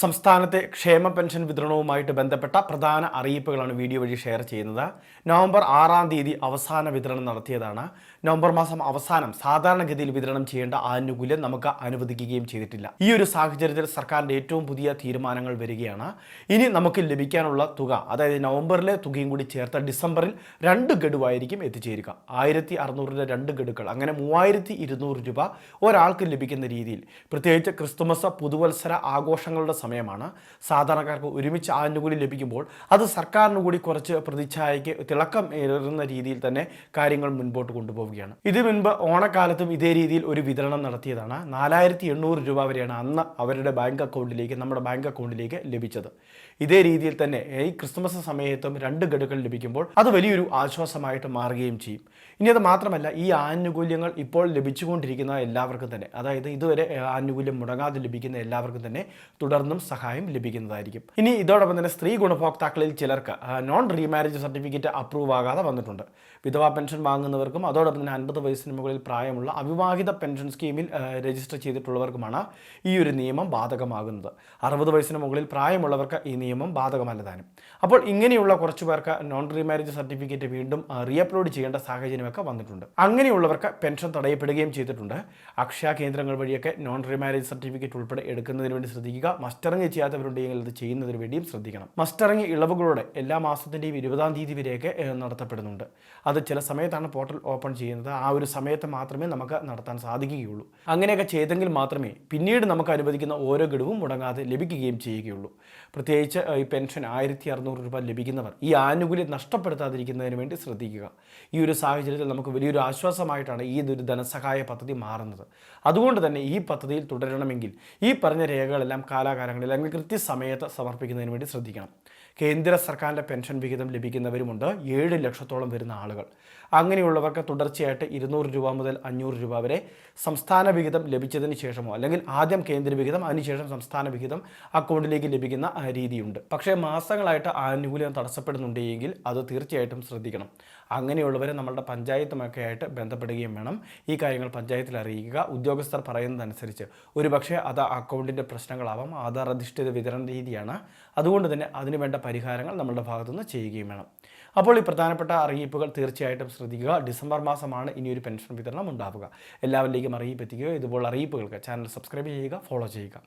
സംസ്ഥാനത്തെ ക്ഷേമ പെൻഷൻ വിതരണവുമായിട്ട് ബന്ധപ്പെട്ട പ്രധാന അറിയിപ്പുകളാണ് വീഡിയോ വഴി ഷെയർ ചെയ്യുന്നത്. നവംബർ ആറാം തീയതി അവസാന വിതരണം നടത്തിയതാണ്. നവംബർ മാസം അവസാനം സാധാരണഗതിയിൽ വിതരണം ചെയ്യേണ്ട ആനുകൂല്യം നമുക്ക് അനുവദിക്കുകയും ചെയ്തിട്ടില്ല. ഈ ഒരു സാഹചര്യത്തിൽ സർക്കാരിന്റെ ഏറ്റവും പുതിയ തീരുമാനങ്ങൾ വരികയാണ്. ഇനി നമുക്ക് ലഭിക്കാനുള്ള തുക അതായത് നവംബറിലെ തുകയും കൂടി ചേർത്ത ഡിസംബറിൽ രണ്ട് ഗഡുവായിരിക്കും എത്തിച്ചേരുക. ആയിരത്തി അറുന്നൂറിന്റെ രണ്ട് ഗഡുക്കൾ അങ്ങനെ മൂവായിരത്തി ഇരുന്നൂറ് രൂപ ഒരാൾക്ക് ലഭിക്കുന്ന രീതിയിൽ. പ്രത്യേകിച്ച് ക്രിസ്തുമസ് പുതുവത്സര ആഘോഷങ്ങളുടെ സമയമാണ്. സാധാരണക്കാർക്ക് ഒരുമിച്ച് ആനുകൂല്യം ലഭിക്കുമ്പോൾ അത് സർക്കാരിന് കൂടി കുറച്ച് പ്രതിച്ഛായയ്ക്ക് തിളക്കം ഏറുന്ന രീതിയിൽ തന്നെ കാര്യങ്ങൾ മുൻപോട്ട് കൊണ്ടുപോവുകയാണ്. ഇത് മുൻപ് ഓണക്കാലത്തും ഇതേ രീതിയിൽ ഒരു വിതരണം നടത്തിയതാണ്. നാലായിരത്തി എണ്ണൂറ് രൂപ വരെയാണ് അന്ന് അവരുടെ ബാങ്ക് അക്കൗണ്ടിലേക്ക് നമ്മുടെ ബാങ്ക് അക്കൗണ്ടിലേക്ക് ലഭിച്ചത്. ഇതേ രീതിയിൽ തന്നെ ഈ ക്രിസ്മസ് സമയത്തും രണ്ട് ഗഡുക്കൾ ലഭിക്കുമ്പോൾ അത് വലിയൊരു ആശ്വാസമായിട്ട് മാറുകയും ചെയ്യും. ഇനി അത് മാത്രമല്ല ഈ ആനുകൂല്യങ്ങൾ ഇപ്പോൾ ലഭിച്ചുകൊണ്ടിരിക്കുന്ന എല്ലാവർക്കും തന്നെ അതായത് ഇതുവരെ ആനുകൂല്യം മുടങ്ങാതെ ലഭിക്കുന്ന എല്ലാവർക്കും തന്നെ തുടർന്നും സഹായം ലഭിക്കുന്നതായിരിക്കും. ഇനി ഇതോടൊപ്പം തന്നെ സ്ത്രീ ഗുണഭോക്താക്കളിൽ ചിലർക്ക് നോൺ റീമാരേജ് സർട്ടിഫിക്കറ്റ് അപ്രൂവ് ആകാതെ വന്നിട്ടുണ്ട്. വിധവാ പെൻഷൻ വാങ്ങുന്നവർക്കും അതോടൊപ്പം തന്നെ അൻപത് വയസ്സിന് മുകളിൽ പ്രായമുള്ള അവിവാഹിത പെൻഷൻ സ്കീമിൽ രജിസ്റ്റർ ചെയ്തിട്ടുള്ളവർക്കുമാണ് ഈ ഒരു നിയമം ബാധകമാകുന്നത്. അറുപത് വയസ്സിന് മുകളിൽ പ്രായമുള്ളവർക്ക് ഈ നിയമം ബാധകമല്ലതാനും. അപ്പോൾ ഇങ്ങനെയുള്ള കുറച്ച് പേർക്ക് നോൺ റീമാരേജ് സർട്ടിഫിക്കറ്റ് വീണ്ടും റീഅപ്ലോഡ് ചെയ്യേണ്ട സാഹചര്യമൊക്കെ വന്നിട്ടുണ്ട്. അങ്ങനെയുള്ളവർക്ക് പെൻഷൻ തടയപ്പെടുകയും ചെയ്തിട്ടുണ്ട്. അക്ഷയ കേന്ദ്രങ്ങൾ വഴിയൊക്കെ നോൺ റീമാരേജ് സർട്ടിഫിക്കറ്റ് ഉൾപ്പെടെ എടുക്കുന്നതിന് വേണ്ടി ശ്രദ്ധിക്കുക. മസ്റ്ററിങ് ചെയ്യാത്തവരുണ്ടെങ്കിൽ അത് ചെയ്യുന്നതിന് വേണ്ടിയും ശ്രദ്ധിക്കണം. മസ്റ്ററിങ് ഇളവുകളോടെ എല്ലാ മാസത്തിന്റെയും ഇരുപതാം തീയതി വരെയൊക്കെ നടത്തപ്പെടുന്നുണ്ട്. അത് ചില സമയത്താണ് പോർട്ടൽ ഓപ്പൺ ചെയ്യുന്നത്. ആ ഒരു സമയത്ത് മാത്രമേ നമുക്ക് നടത്താൻ സാധിക്കുകയുള്ളൂ. അങ്ങനെയൊക്കെ ചെയ്തെങ്കിൽ മാത്രമേ പിന്നീട് നമുക്ക് അനുവദിക്കുന്ന ഓരോ ഗഡുവും മുടങ്ങാതെ ലഭിക്കുകയും ചെയ്യുകയുള്ളൂ. പ്രത്യേകിച്ച് ഈ പെൻഷൻ ആയിരത്തി അറുന്നൂറ് രൂപ ലഭിക്കുന്നവർ ഈ ആനുകൂല്യം നഷ്ടപ്പെടുത്താതിരിക്കുന്നതിന് വേണ്ടി ശ്രദ്ധിക്കുക. ഈ ഒരു സാഹചര്യത്തിൽ നമുക്ക് വലിയൊരു ആശ്വാസമായിട്ടാണ് ഈ ഒരു ധനസഹായ പദ്ധതി മാറുന്നത്. അതുകൊണ്ട് തന്നെ ഈ പദ്ധതിയിൽ തുടരണമെങ്കിൽ ഈ പറഞ്ഞ രേഖകളെല്ലാം കാലാകാലങ്ങളിൽ അല്ലെങ്കിൽ കൃത്യസമയത്ത് സമർപ്പിക്കുന്നതിന് വേണ്ടി ശ്രദ്ധിക്കണം. കേന്ദ്ര സർക്കാരിന്റെ പെൻഷൻ വിഹിതം ലഭിക്കുന്നവരുമുണ്ട്. ഏഴ് ലക്ഷത്തോളം വരുന്ന ആളുകൾ. അങ്ങനെയുള്ളവർക്ക് തുടർച്ചയായിട്ട് ഇരുന്നൂറ് രൂപ മുതൽ അഞ്ഞൂറ് രൂപ വരെ സംസ്ഥാന വിഹിതം ലഭിച്ചതിന് ശേഷമോ അല്ലെങ്കിൽ ആദ്യം കേന്ദ്ര വിഹിതം അതിനുശേഷം സംസ്ഥാന വിഹിതം അക്കൗണ്ടിലേക്ക് ലഭിക്കുന്ന രീതിയുണ്ട്. പക്ഷേ മാസങ്ങളായിട്ട് ആനുകൂല്യം തടസ്സപ്പെടുന്നുണ്ടെങ്കിൽ അത് തീർച്ചയായിട്ടും ശ്രദ്ധിക്കണം. അങ്ങനെയുള്ളവരെ നമ്മളുടെ പഞ്ചായത്തുമൊക്കെ ആയിട്ട് ബന്ധപ്പെടുകയും വേണം. ഈ കാര്യങ്ങൾ പഞ്ചായത്തിൽ അറിയിക്കുക. ഉദ്യോഗസ്ഥർ പറയുന്നതനുസരിച്ച്. ഒരു പക്ഷേ അത് അക്കൗണ്ടിന്റെ പ്രശ്നങ്ങളാവാം. ആധാർ അധിഷ്ഠിത വിതരണ രീതിയാണ്. അതുകൊണ്ട് തന്നെ അതിനുവേണ്ട പരിഹാരങ്ങൾ നമ്മളുടെ ഭാഗത്തുനിന്ന് ചെയ്യുകയും വേണം. അപ്പോൾ ഈ പ്രധാനപ്പെട്ട അറിയിപ്പുകൾ തീർച്ചയായിട്ടും ശ്രദ്ധിക്കുക. ഡിസംബർ മാസമാണ് ഇനിയൊരു പെൻഷൻ വിതരണം ഉണ്ടാവുക. എല്ലാവരിലേക്കും അറിയിപ്പ് എത്തിക്കുക ഇതുപോലുള്ള അറിയിപ്പുകൾക്ക് ചാനൽ സബ്സ്ക്രൈബ് ചെയ്യുക ഫോളോ ചെയ്യുക.